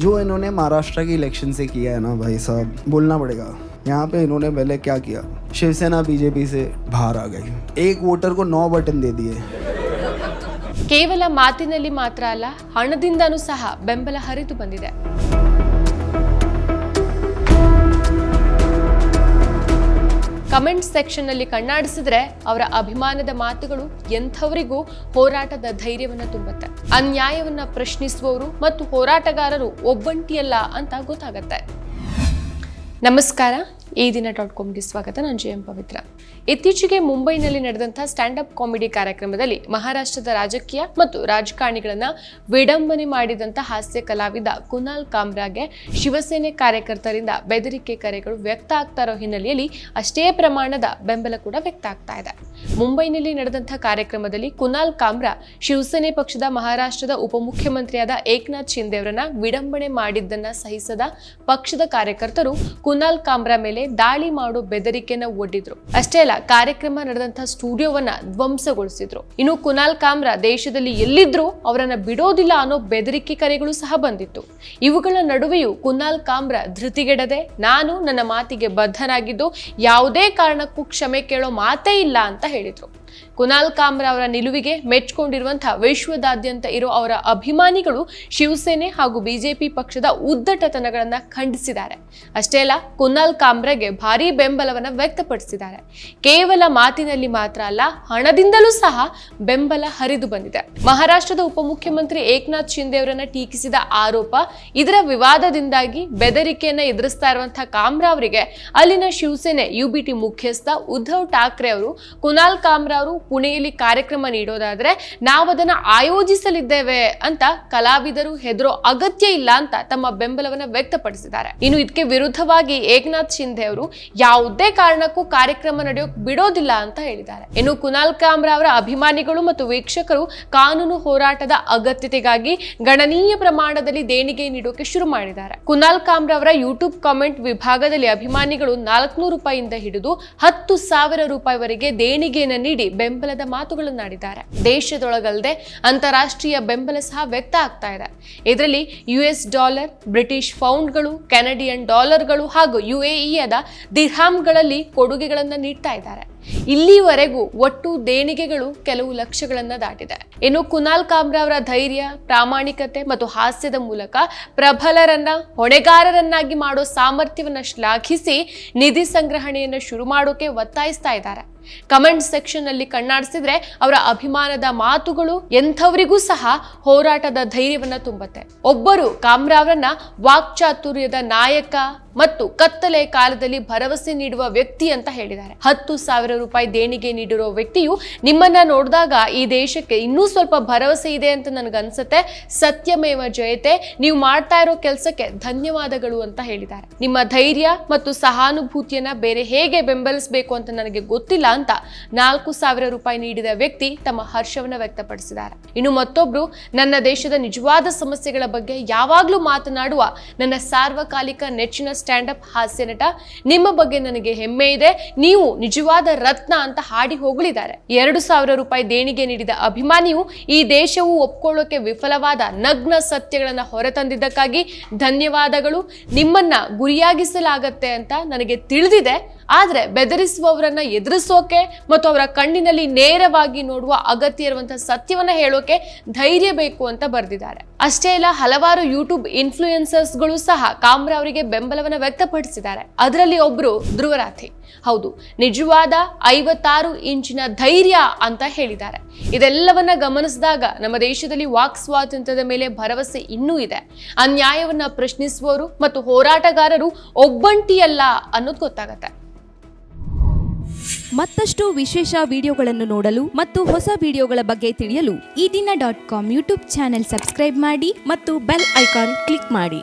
जो इन्होंने महाराष्ट्र की इलेक्शन से किया है ना भाई साहब बोलना पड़ेगा यहाँ पे इन्होंने पहले क्या किया शिवसेना बीजेपी से बाहर आ गई एक वोटर को नौ बटन दे दिए ಕೇವಲ ಮಾತಿನಲ್ಲಿ ಮಾತ್ರ ಅಲ್ಲ ಹಣದಿಂದನೂ ಸಹ ಬೆಂಬಲ ಹರಿದು ಬಂದಿದೆ ಕಮೆಂಟ್ ಸೆಕ್ಷನ್ನಲ್ಲಿ ಕಣ್ಣಾಡಿಸಿದ್ರೆ ಅವರ ಅಭಿಮಾನದ ಮಾತುಗಳು ಎಂಥವರಿಗೂ ಹೋರಾಟದ ಧೈರ್ಯವನ್ನು ತುಂಬುತ್ತೆ. ಅನ್ಯಾಯವನ್ನ ಪ್ರಶ್ನಿಸುವವರು ಮತ್ತು ಹೋರಾಟಗಾರರು ಒಬ್ಬಂಟಿಯಲ್ಲ ಅಂತ ಗೊತ್ತಾಗತ್ತೆ. ನಮಸ್ಕಾರ. ಈ ದಿನ ಡಾಟ್ ಕಾಮ್ಗೆ ಸ್ವಾಗತ. ನಾನು ಜೆ ಎಂ ಪವಿತ್ರ. ಇತ್ತೀಚೆಗೆ ಮುಂಬೈನಲ್ಲಿ ನಡೆದಂತಹ ಸ್ಟ್ಯಾಂಡ್ ಅಪ್ ಕಾಮಿಡಿ ಕಾರ್ಯಕ್ರಮದಲ್ಲಿ ಮಹಾರಾಷ್ಟ್ರದ ರಾಜಕೀಯ ಮತ್ತು ರಾಜಕಾರಣಿಗಳನ್ನ ವಿಡಂಬನೆ ಮಾಡಿದಂತಹ ಹಾಸ್ಯ ಕಲಾವಿದ ಕುನಾಲ್ ಕಾಮ್ರಾಗೆ ಶಿವಸೇನೆ ಕಾರ್ಯಕರ್ತರಿಂದ ಬೆದರಿಕೆ ಕರೆಗಳು ವ್ಯಕ್ತ ಆಗ್ತಾ ಇರೋ ಹಿನ್ನೆಲೆಯಲ್ಲಿ ಅಷ್ಟೇ ಪ್ರಮಾಣದ ಬೆಂಬಲ ಕೂಡ ವ್ಯಕ್ತ ಆಗ್ತಾ ಇದೆ. ಮುಂಬೈನಲ್ಲಿ ನಡೆದಂತಹ ಕಾರ್ಯಕ್ರಮದಲ್ಲಿ ಕುನಾಲ್ ಕಾಮ್ರಾ ಶಿವಸೇನೆ ಪಕ್ಷದ ಮಹಾರಾಷ್ಟ್ರದ ಉಪಮುಖ್ಯಮಂತ್ರಿಯಾದ ಏಕನಾಥ್ ಶಿಂದೆ ಅವರನ್ನ ವಿಡಂಬನೆ ಮಾಡಿದ್ದನ್ನ ಸಹಿಸದ ಪಕ್ಷದ ಕಾರ್ಯಕರ್ತರು ಕುನಾಲ್ ಕಾಮ್ರಾ ಮೇಲೆ ದಾಳಿ ಮಾಡೋ ಬೆದರಿಕೆನ ಒಡ್ಡಿದ್ರು. ಅಷ್ಟೇ ಅಲ್ಲ, ಕಾರ್ಯಕ್ರಮ ನಡೆದಂತಹ ಸ್ಟುಡಿಯೋವನ್ನ ಧ್ವಂಸಗೊಳಿಸಿದ್ರು. ಇನ್ನು ಕುನಾಲ್ ಕಾಮ್ರಾ ದೇಶದಲ್ಲಿ ಎಲ್ಲಿದ್ರು ಅವರನ್ನ ಬಿಡೋದಿಲ್ಲ ಅನ್ನೋ ಬೆದರಿಕೆ ಕರೆಗಳು ಸಹ ಬಂದಿತ್ತು. ಇವುಗಳ ನಡುವೆಯೂ ಕುನಾಲ್ ಕಾಮ್ರಾ ಧೃತಿಗೆಡದೆ, ನಾನು ನನ್ನ ಮಾತಿಗೆ ಬದ್ಧನಾಗಿದ್ದು ಯಾವುದೇ ಕಾರಣಕ್ಕೂ ಕ್ಷಮೆ ಕೇಳೋ ಮಾತೇ ಇಲ್ಲ ಅಂತ ಹೇಳಿದ್ರು. ಕುನಾಲ್ ಕಾಮ್ರಾ ಅವರ ನಿಲುವಿಗೆ ಮೆಚ್ಚಿಕೊಂಡಿರುವಂತಹ ವಿಶ್ವದಾದ್ಯಂತ ಇರೋ ಅವರ ಅಭಿಮಾನಿಗಳು ಶಿವಸೇನೆ ಹಾಗೂ ಬಿಜೆಪಿ ಪಕ್ಷದ ಉದ್ದಟತನಗಳನ್ನು ಖಂಡಿಸಿದ್ದಾರೆ. ಅಷ್ಟೇ ಅಲ್ಲ, ಕುನಾಲ್ ಕಾಮ್ರಾಗೆ ಭಾರಿ ಬೆಂಬಲವನ್ನ ವ್ಯಕ್ತಪಡಿಸಿದ್ದಾರೆ. ಕೇವಲ ಮಾತಿನಲ್ಲಿ ಮಾತ್ರ ಅಲ್ಲ, ಹಣದಿಂದಲೂ ಸಹ ಬೆಂಬಲ ಹರಿದು ಬಂದಿದೆ. ಮಹಾರಾಷ್ಟ್ರದ ಉಪಮುಖ್ಯಮಂತ್ರಿ ಏಕನಾಥ್ ಶಿಂದೆ ಅವರನ್ನ ಟೀಕಿಸಿದ ಆರೋಪ ಇದರ ವಿವಾದದಿಂದಾಗಿ ಬೆದರಿಕೆಯನ್ನ ಎದುರಿಸ್ತಾ ಇರುವಂತಹ ಕಾಮ್ರಾ ಅವರಿಗೆ ಅಲ್ಲಿನ ಶಿವಸೇನೆ ಯುಬಿಟಿ ಮುಖ್ಯಸ್ಥ ಉದ್ಧವ್ ಠಾಕ್ರೆ ಅವರು, ಕುನಾಲ್ ಕಾಮ್ರಾ ಅವರು ಪುಣೆಯಲ್ಲಿ ಕಾರ್ಯಕ್ರಮ ನೀಡೋದಾದ್ರೆ ನಾವದನ್ನ ಆಯೋಜಿಸಲಿದ್ದೇವೆ ಅಂತ ಕಲಾವಿದರು ಹೆದರೋ ಅಗತ್ಯ ಇಲ್ಲ ಅಂತ ತಮ್ಮ ಬೆಂಬಲವನ್ನ ವ್ಯಕ್ತಪಡಿಸಿದ್ದಾರೆ. ಇನ್ನು ಇದಕ್ಕೆ ವಿರುದ್ಧವಾಗಿ ಏಕನಾಥ್ ಶಿಂಧೆ ಅವರು ಯಾವುದೇ ಕಾರಣಕ್ಕೂ ಕಾರ್ಯಕ್ರಮ ನಡೆಯೋಕ್ ಬಿಡೋದಿಲ್ಲ ಅಂತ ಹೇಳಿದ್ದಾರೆ. ಇನ್ನು ಕುನಾಲ್ ಕಾಮ್ರಾ ಅವರ ಅಭಿಮಾನಿಗಳು ಮತ್ತು ವೀಕ್ಷಕರು ಕಾನೂನು ಹೋರಾಟದ ಅಗತ್ಯತೆಗಾಗಿ ಗಣನೀಯ ಪ್ರಮಾಣದಲ್ಲಿ ದೇಣಿಗೆ ನೀಡೋಕೆ ಶುರು ಮಾಡಿದ್ದಾರೆ. ಕುನಾಲ್ ಕಾಮ್ರಾ ಅವರ ಯೂಟ್ಯೂಬ್ ಕಾಮೆಂಟ್ ವಿಭಾಗದಲ್ಲಿ ಅಭಿಮಾನಿಗಳು ನಾಲ್ಕುನೂರು ರೂಪಾಯಿಯಿಂದ ಹಿಡಿದು ಹತ್ತು ಸಾವಿರ ರೂಪಾಯಿವರೆಗೆ ದೇಣಿಗೆಯನ್ನು ನೀಡಿ ಬೆಂಬಲದ ಮಾತುಗಳನ್ನಾಡಿದ್ದಾರೆ ದೇಶದೊಳಗಲ್ಲದೆ ಅಂತಾರಾಷ್ಟ್ರೀಯ ಬೆಂಬಲ ಸಹ ವ್ಯಕ್ತ ಆಗ್ತಾ ಇದೆ. ಇದರಲ್ಲಿ ಯುಎಸ್ ಡಾಲರ್ ಬ್ರಿಟಿಷ್ ಫೌಂಡ್ಗಳು ಕೆನಡಿಯನ್ ಡಾಲರ್ಗಳು ಹಾಗೂ ಯುಎಇಯದ ದಿರ್ಹಾಮ್ಗಳಲ್ಲಿ ಕೊಡುಗೆಗಳನ್ನು ನೀಡ್ತಾ ಇದ್ದಾರೆ. ಇಲ್ಲಿವರೆಗೂ ಒಟ್ಟು ದೇಣಿಗೆಗಳು ಕೆಲವು ಲಕ್ಷಗಳನ್ನ ದಾಟಿದೆ. ಇನ್ನು ಕುನಾಲ್ ಕಾಮ್ರಾ ಅವರ ಧೈರ್ಯ, ಪ್ರಾಮಾಣಿಕತೆ ಮತ್ತು ಹಾಸ್ಯದ ಮೂಲಕ ಪ್ರಬಲರನ್ನ, ಹೊಣೆಗಾರರನ್ನಾಗಿ ಮಾಡೋ ಸಾಮರ್ಥ್ಯವನ್ನ ಶ್ಲಾಘಿಸಿ ನಿಧಿ ಸಂಗ್ರಹಣೆಯನ್ನು ಶುರು ಮಾಡೋಕೆ ಒತ್ತಾಯಿಸ್ತಾ ಇದ್ದಾರೆ. ಕಮೆಂಟ್ ಸೆಕ್ಷನ್ ಅಲ್ಲಿ ಕಣ್ಣಾಡಿಸಿದ್ರೆ ಅವರ ಅಭಿಮಾನದ ಮಾತುಗಳು ಎಂಥವರಿಗೂ ಸಹ ಹೋರಾಟದ ಧೈರ್ಯವನ್ನ ತುಂಬುತ್ತೆ. ಒಬ್ಬರು ಕಾಮ್ರಾ ಅವರನ್ನ ವಾಕ್ಚಾತುರ್ಯದ ನಾಯಕ ಮತ್ತು ಕತ್ತಲೆ ಕಾಲದಲ್ಲಿ ಭರವಸೆ ನೀಡುವ ವ್ಯಕ್ತಿ ಅಂತ ಹೇಳಿದ್ದಾರೆ. ಹತ್ತು ಸಾವಿರ ರೂಪಾಯಿ ದೇಣಿಗೆ ನೀಡಿರೋ ವ್ಯಕ್ತಿಯು ನಿಮ್ಮನ್ನ ನೋಡಿದಾಗ ಈ ದೇಶಕ್ಕೆ ಇನ್ನೂ ಸ್ವಲ್ಪ ಭರವಸೆ ಇದೆ ಅಂತ ನನಗನ್ಸುತ್ತೆ ಸತ್ಯಮೇವ ಜಯತೆ. ನೀವು ಮಾಡ್ತಾ ಇರೋ ಕೆಲಸಕ್ಕೆ ಧನ್ಯವಾದಗಳು ಅಂತ ಹೇಳಿದ್ದಾರೆ. ನಿಮ್ಮ ಧೈರ್ಯ ಮತ್ತು ಸಹಾನುಭೂತಿಯನ್ನ ಬೇರೆ ಹೇಗೆ ಬೆಂಬಲಿಸಬೇಕು ಅಂತ ನನಗೆ ಗೊತ್ತಿಲ್ಲ ಅಂತ ನಾಲ್ಕು ಸಾವಿರ ರೂಪಾಯಿ ನೀಡಿದ ವ್ಯಕ್ತಿ ತಮ್ಮ ಹರ್ಷವನ್ನ ವ್ಯಕ್ತಪಡಿಸಿದ್ದಾರೆ. ಇನ್ನು ಮತ್ತೊಬ್ರು, ನನ್ನ ದೇಶದ ನಿಜವಾದ ಸಮಸ್ಯೆಗಳ ಬಗ್ಗೆ ಯಾವಾಗ್ಲೂ ಮಾತನಾಡುವ ನನ್ನ ಸಾರ್ವಕಾಲಿಕ ನೆಚ್ಚಿನ ಸ್ಟ್ಯಾಂಡ್ ಅಪ್ ಹಾಸ್ಯ ನಟ ನಿಮ್ಮ ಬಗ್ಗೆ ನನಗೆ ಹೆಮ್ಮೆ ಇದೆ. ನೀವು ನಿಜವಾದ ರತ್ನ ಅಂತ ಹಾಡಿ ಹೊಗಳಿದ್ದಾರೆ. ಎರಡು ಸಾವಿರ ರೂಪಾಯಿ ದೇಣಿಗೆ ನೀಡಿದ ಅಭಿಮಾನಿಯು ಈ ದೇಶವು ಒಪ್ಕೊಳ್ಳೋಕೆ ವಿಫಲವಾದ ನಗ್ನ ಸತ್ಯಗಳನ್ನು ಹೊರತಂದಿದ್ದಕ್ಕಾಗಿ ಧನ್ಯವಾದಗಳು. ನಿಮ್ಮನ್ನ ಗುರಿಯಾಗಿಸಲಾಗತ್ತೆ ಅಂತ ನನಗೆ ತಿಳಿದಿದೆ. ಆದರೆ ಬೆದರಿಸುವವರನ್ನ ಎದುರಿಸೋಕೆ ಮತ್ತು ಅವರ ಕಣ್ಣಿನಲ್ಲಿ ನೇರವಾಗಿ ನೋಡುವ ಅಗತ್ಯ ಇರುವಂತಹ ಸತ್ಯವನ್ನ ಹೇಳೋಕೆ ಧೈರ್ಯ ಬೇಕು ಅಂತ ಬರೆದಿದ್ದಾರೆ. ಅಷ್ಟೇ ಅಲ್ಲ, ಹಲವಾರು ಯೂಟ್ಯೂಬ್ ಇನ್ಫ್ಲೂಯೆನ್ಸರ್ಸ್ಗಳು ಸಹ ಕಾಮ್ರಾ ಅವರಿಗೆ ಬೆಂಬಲವನ್ನ ವ್ಯಕ್ತಪಡಿಸಿದ್ದಾರೆ. ಅದರಲ್ಲಿ ಒಬ್ರು ಧ್ರುವರಾಥಿ ಹೌದು, ನಿಜವಾದ ಐವತ್ತಾರು ಇಂಚಿನ ಧೈರ್ಯ ಅಂತ ಹೇಳಿದ್ದಾರೆ. ಇದೆಲ್ಲವನ್ನ ಗಮನಿಸಿದಾಗ ನಮ್ಮ ದೇಶದಲ್ಲಿ ವಾಕ್ ಸ್ವಾತಂತ್ರ್ಯದ ಮೇಲೆ ಭರವಸೆ ಇನ್ನೂ ಇದೆ. ಅನ್ಯಾಯವನ್ನ ಪ್ರಶ್ನಿಸುವವರು ಮತ್ತು ಹೋರಾಟಗಾರರು ಒಬ್ಬಂಟಿಯಲ್ಲ ಅನ್ನೋದು ಗೊತ್ತಾಗತ್ತೆ. ಮತ್ತಷ್ಟು ವಿಶೇಷ ವಿಡಿಯೋಗಳನ್ನು ನೋಡಲು ಮತ್ತು ಹೊಸ ವಿಡಿಯೋಗಳ ಬಗ್ಗೆ ತಿಳಿಯಲು Ee Dina dot com YouTube channel subscribe ಮಾಡಿ ಮತ್ತು ಬೆಲ್ ಐಕಾನ್ ಕ್ಲಿಕ್ ಮಾಡಿ.